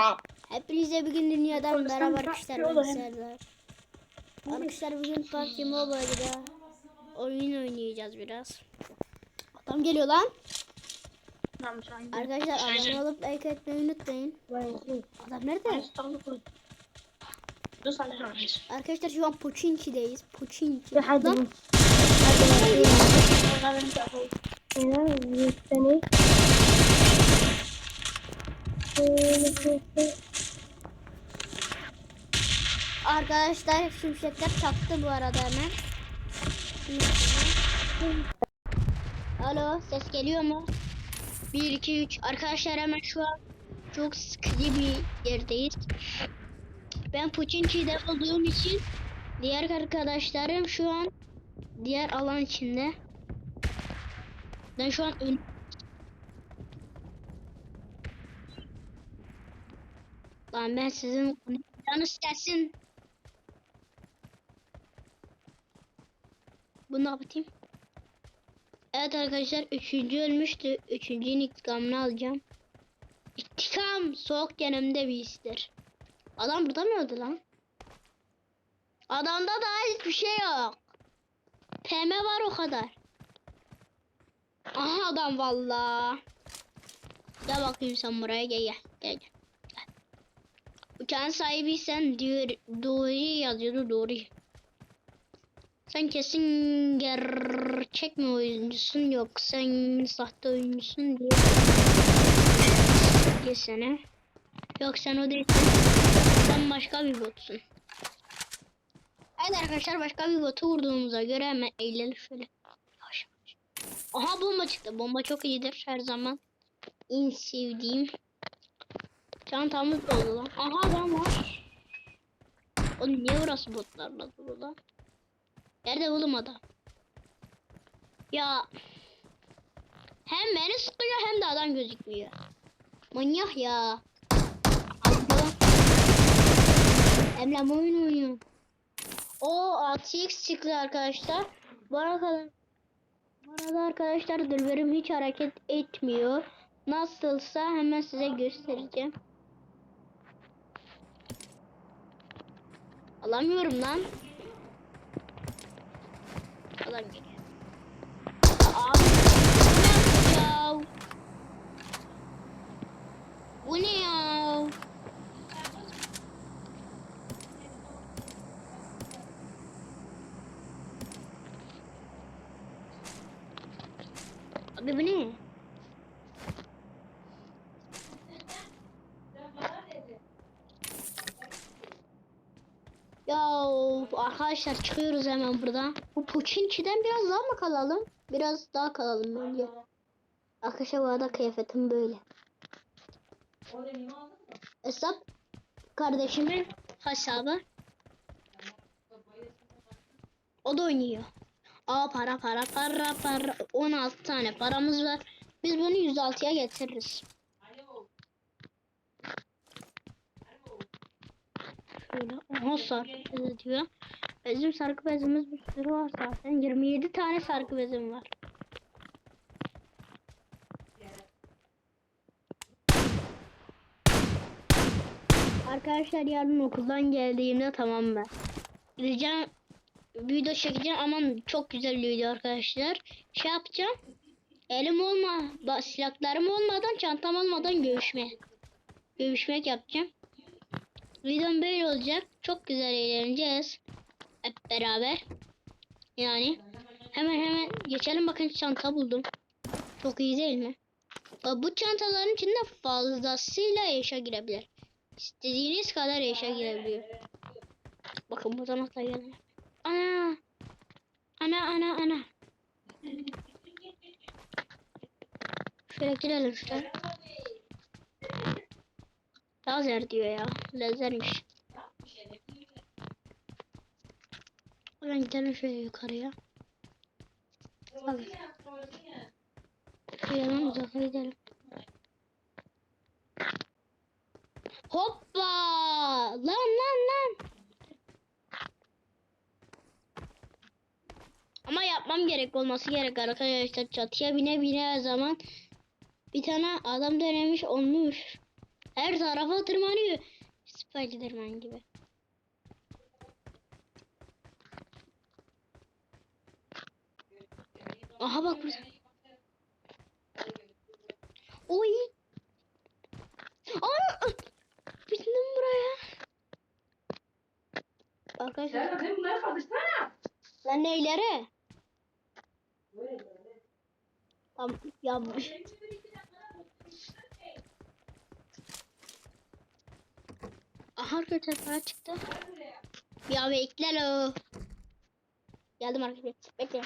arkadaşlar. Hepinize bugün dünyadan merhaba arkadaşlar. Arkadaşlar bugün PUBG Mobile'da oyun oynayacağız biraz. Adam geliyor lan. Arkadaşlar abone olup like etmeyi unutmayın. Adam nerede? Arkadaşlar şu an Pochinki'deyiz. Pochinki. Dur hadi. Lan, Seni. Arkadaşlar şimşekler çaktı bu arada hemen. Alo ses geliyor mu? 1 2 3 arkadaşlar hemen şu an çok sıkıcı bir yerdeyiz. Ben Puçinki'de olduğum için diğer arkadaşlarım şu an diğer alan içinde. Ben şu an ön Lan ben sizin yanınız gelsin. Bunu ne yapayım? Evet arkadaşlar üçüncü ölmüştü. Üçüncünün intikamını alacağım. İntikam soğuk yanımda bir histir. Adam burada mı öldü lan? Adamda daha hiçbir şey yok. PM var o kadar. Aha adam valla. Gel bakayım sen buraya gel. Gel gel. gel. Uçağın sahibiysen diyor doğru yazıyordu doğru. Sen kesin gerçek mi oyuncusun yok sen sahte oyuncusun diye. Desene. Yok sen o değilsin. Sen başka bir botsun. Evet arkadaşlar başka bir botu vurduğumuza göre hemen eğilelim şöyle. Aha bomba çıktı. Bomba çok iyidir her zaman. En sevdiğim. Çantamız doldu lan. Aha adam var. Oğlum niye burası botlarla dolu lan? Nerede oğlum adam? Ya hem beni sıkıyor hem de adam gözükmüyor. Manyak ya. Allah. Emre oyun oynuyor. O 6x çıktı arkadaşlar. Bu arada, bu arada arkadaşlar dülberim hiç hareket etmiyor. Nasılsa hemen size göstereceğim. Alamıyorum lan. Geliyor. Abi ya? Bu ne ya? Abi bu ne? Ya of, arkadaşlar çıkıyoruz hemen buradan. Bu Puçinki'den biraz daha mı kalalım? Biraz daha kalalım bence. Arkadaşlar bu arada kıyafetim böyle. Hesap kardeşimin hesabı. O da oynuyor. Aa para para para para 16 tane paramız var. Biz bunu 106'ya getiririz. Şöyle aha sargı bezi diyor. Bizim sargı bezimiz bir sürü var zaten. 27 tane sargı bezim var. Arkadaşlar yarın okuldan geldiğimde tamam ben. Gideceğim video çekeceğim ama çok güzel video arkadaşlar. Şey yapacağım. Elim olma, silahlarım olmadan, çantam olmadan görüşme. Görüşmek yapacağım. Videom böyle olacak. Çok güzel eğleneceğiz. Hep beraber. Yani hemen hemen geçelim bakın çanta buldum. Çok iyi değil mi? Bu çantaların içinde fazlasıyla eşya girebilir. İstediğiniz kadar eşya girebiliyor. Bakın buradan atlayalım. Ana. Ana ana ana. Şöyle girelim şöyle. Lazer diyor ya. Lazermiş. Buradan gidelim şöyle yukarıya. Şuradan uzağa gidelim. Hoppa! Lan lan lan! Ama yapmam gerek olması gerek arkadaşlar. Çatıya bine bine zaman bir tane adam denemiş olmuş. Her tarafa tırmanıyor. Spiderman gibi. Aha bak burada. Oy. Aa! Bittim buraya. Arkadaşlar. Sen de bunları kaldırsana. Lan neyleri? Tamam ya. Arkadaşlar para çıktı. Ya bekle lo. Geldim arkadaşlar. Bekle.